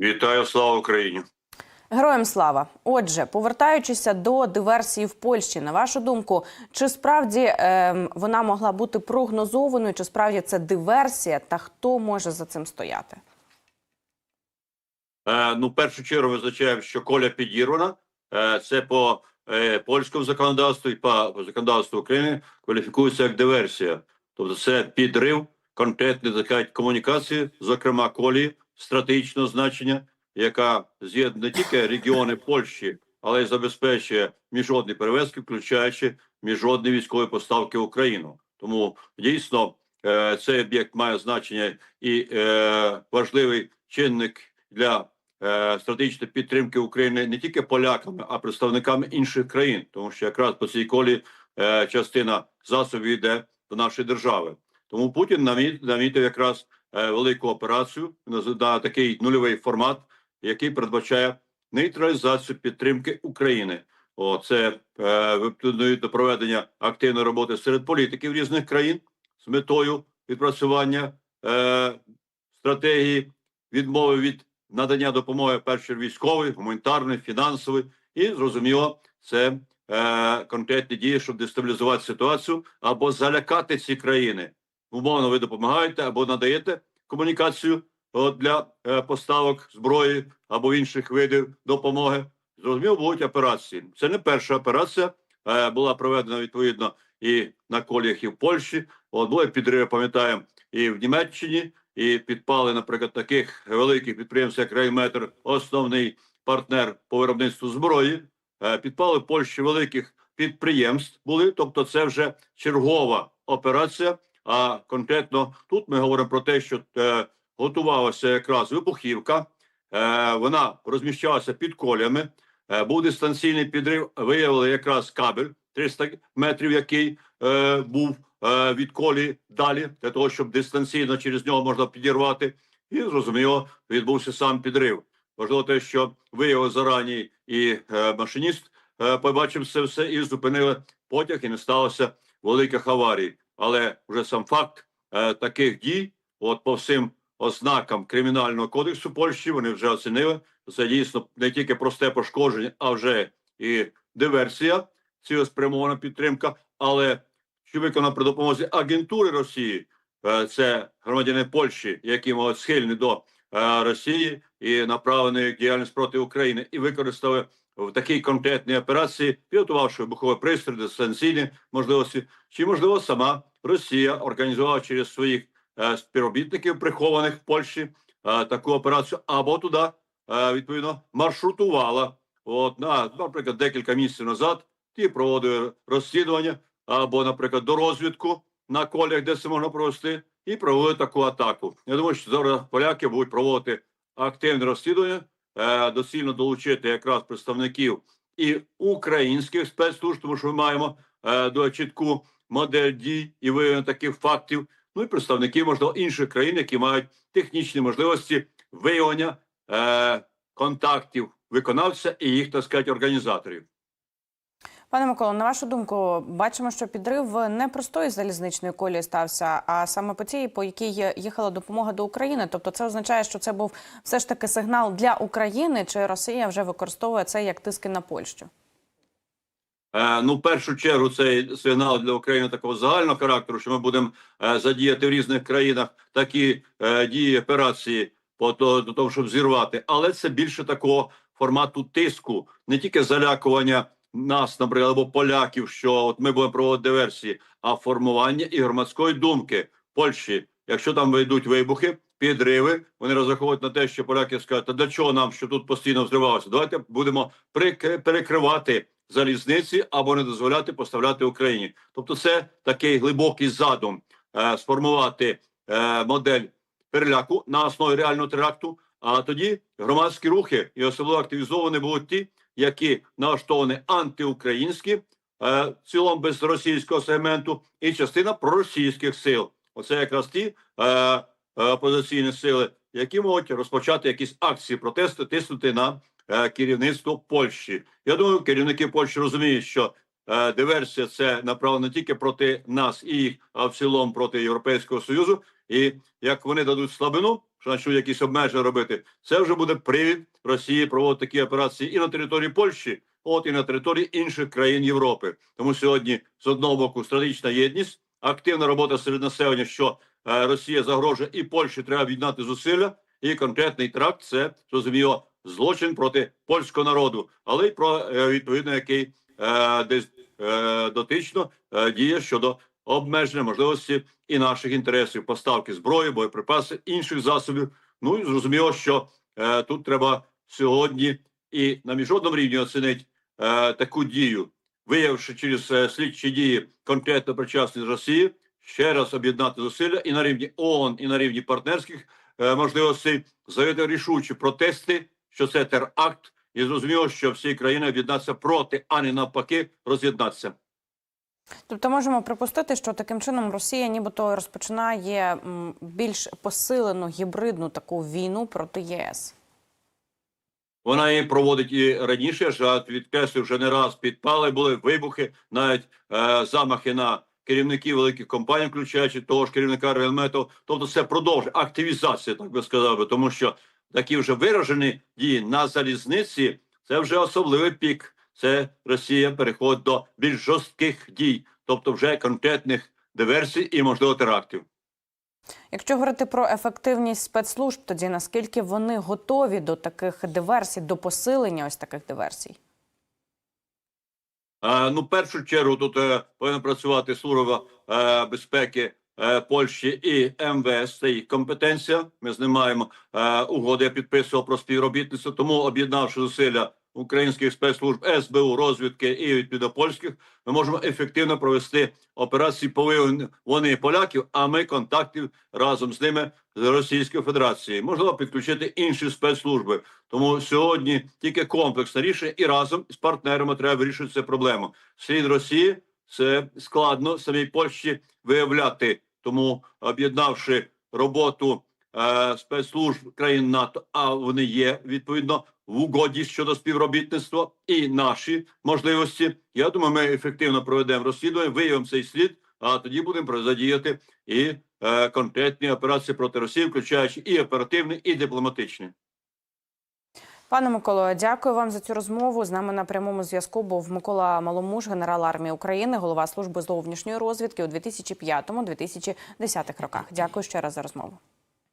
Вітаю, слава Україні! Героям слава. Отже, повертаючися до диверсії в Польщі, на вашу думку, чи справді ем, вона могла бути прогнозованою, чи справді це диверсія, та хто може за цим стояти? Е, ну, в першу чергу визначаємо, що коля підірвана. Е, це по е, польському законодавству і по законодавству України кваліфікується як диверсія. Тобто це підрив конкретної комунікації, зокрема колії стратегічного значення, яка з'єднує не тільки регіони Польщі, але й забезпечує міжнародні перевезки, включаючи міжнародні військові поставки в Україну. Тому дійсно е, цей об'єкт має значення і е, важливий чинник для е, стратегічної підтримки України не тільки поляками, а представниками інших країн, тому що якраз по цій колі частина засобів йде до нашої держави. Тому Путін намі- намітив якраз велику операцію на, на такий нульовий формат, який передбачає нейтралізацію підтримки України. О, це е, до проведення активної роботи серед політиків різних країн з метою відпрацювання е, стратегії відмови від надання допомоги першої військової, гуманітарної, фінансової, і зрозуміло, це е, конкретні дії, щоб дестабілізувати ситуацію або залякати ці країни. Умовно, ви допомагаєте або надаєте комунікацію от, для е, поставок зброї або інших видів допомоги. Зрозуміло, будуть операції. Це не перша операція. Е, була проведена відповідно і на коліях, і в Польщі. От були підриви, пам'ятаємо, і в Німеччині, і підпали, наприклад, таких великих підприємств, як Рейметр, основний партнер по виробництву зброї. Е, підпали в Польщі великих підприємств були. Тобто, це вже чергова операція. А конкретно тут ми говоримо про те, що е, готувалася якраз вибухівка. Е, вона розміщалася під колями. Е, був дистанційний підрив. Виявили якраз кабель 300 метрів, який е, був е, від колі далі, для того, щоб дистанційно через нього можна підірвати. І зрозуміло, відбувся сам підрив. Важливо те, що виявив зарані і е, машиніст е, побачив це все і зупинили потяг, і не сталося великих аварій. Але вже сам факт е, таких дій, от по всім ознакам кримінального кодексу Польщі, вони вже оцінили. Це дійсно не тільки просте пошкодження, а вже і диверсія, цілеспрямована підтримка. Але що виконано при допомозі агентури Росії, е, це громадяни Польщі, які мають схильні до е, Росії і направлені діяльність проти України, і використали в такій конкретній операції, підготувавши вибуховий пристрій, дистанційні можливості, чи можливо сама Росія організувала через своїх е, співробітників, прихованих в Польщі, е, таку операцію, або туди е, відповідно маршрутувала. От на наприклад, декілька місяців назад ті проводили розслідування або, наприклад, до розвідку на колях, де це можна провести, і провели таку атаку. Я думаю, що зараз поляки будуть проводити активне розслідування, е, доцільно долучити якраз представників і українських спецслужб, тому що ми маємо е, до чітку модель дій і виявлення таких фактів. Ну і представників можливо інших країн, які мають технічні можливості виявлення е, контактів виконавця і їх так сказати, організаторів. Пане Миколо, на вашу думку, бачимо, що підрив не простої залізничної колії стався, а саме по тій, по якій їхала допомога до України. Тобто, це означає, що це був все ж таки сигнал для України, чи Росія вже використовує це як тиски на Польщу? Е, ну, в першу чергу, цей сигнал для України такого загального характеру, що ми будемо е, задіяти в різних країнах такі е, дії операції по то, до того, щоб зірвати, але це більше такого формату тиску, не тільки залякування нас, наприклад, або поляків, що от ми будемо проводити диверсії, а формування і громадської думки Польщі. Якщо там вийдуть вибухи, підриви, вони розраховують на те, що поляки скажуть, та для чого нам, що тут постійно взривалося? Давайте будемо перекривати залізниці або не дозволяти поставляти Україні. Тобто, це такий глибокий задум е, сформувати е, модель переляку на основі реального теракту. А тоді громадські рухи і особливо активізовані будуть ті, які налаштовані антиукраїнські, е, в цілому без російського сегменту, і частина проросійських сил. Оце якраз ті е, е, опозиційні сили, які можуть розпочати якісь акції протесту, тиснути на е, керівництво Польщі. Я думаю, керівники Польщі розуміють, що е, диверсія це направлено не тільки проти нас і їх, а в цілому проти Європейського Союзу. І як вони дадуть слабину, що почнуть якісь обмеження робити, це вже буде привід Росії проводити такі операції і на території Польщі, от і на території інших країн Європи. Тому сьогодні з одного боку стратегічна єдність, активна робота серед населення, що е, Росія загрожує, і Польщі треба віддати зусилля. І конкретний тракт це зрозуміло злочин проти польського народу, але й про е, відповідно який е, десь е, дотично е, діє щодо обмеження можливості і наших інтересів, поставки зброї, боєприпаси, інших засобів. Ну і зрозуміло, що е, тут треба сьогодні і на міжнародному рівні оцінити е, таку дію, виявивши через е, слідчі дії конкретно причасність Росії, ще раз об'єднати зусилля і на рівні ООН, і на рівні партнерських е, можливостей заявити рішучі протести, що це теракт, і зрозуміло, що всі країни об'єднатися проти, а не навпаки, роз'єднатися. Тобто можемо припустити, що таким чином Росія нібито розпочинає більш посилену гібридну таку війну проти ЄС. Вона її проводить і раніше. ж, відкреслю, вже не раз підпали, були вибухи, навіть е, замахи на керівників великих компаній, включаючи того ж керівника Реалмету. Тобто, це продовжує активізація, так би сказав би, тому що такі вже виражені дії на залізниці. Це вже особливий пік. Це Росія переходить до більш жорстких дій, тобто вже конкретних диверсій і можливо терактів. Якщо говорити про ефективність спецслужб, тоді наскільки вони готові до таких диверсій, до посилення ось таких диверсій? Е, ну, в першу чергу тут е, повинна працювати служба е, безпеки е, Польщі і МВС. Це їх компетенція. Ми з ним маємо е, угоди. Я підписував про співробітництво. Тому об'єднавши зусилля українських спецслужб СБУ, розвідки і відповідно польських, ми можемо ефективно провести операції по виявленню поляків. А ми контактів разом з ними з Російською Федерацією. Можливо, підключити інші спецслужби. Тому сьогодні тільки комплексне рішення, і разом з партнерами треба вирішити цю проблему. Слід Росії це складно самій Польщі виявляти. Тому об'єднавши роботу е, спецслужб країн НАТО, а вони є відповідно в угоді щодо співробітництва і наші можливості. Я думаю, ми ефективно проведемо розслідування, виявимо цей слід. А тоді будемо задіяти і е, конкретні операції проти Росії, включаючи і оперативні, і дипломатичні. Пане Миколо, дякую вам за цю розмову. З нами на прямому зв'язку був Микола Маломуж, генерал армії України, голова служби зовнішньої розвідки у 2005-2010 роках. Дякую ще раз за розмову.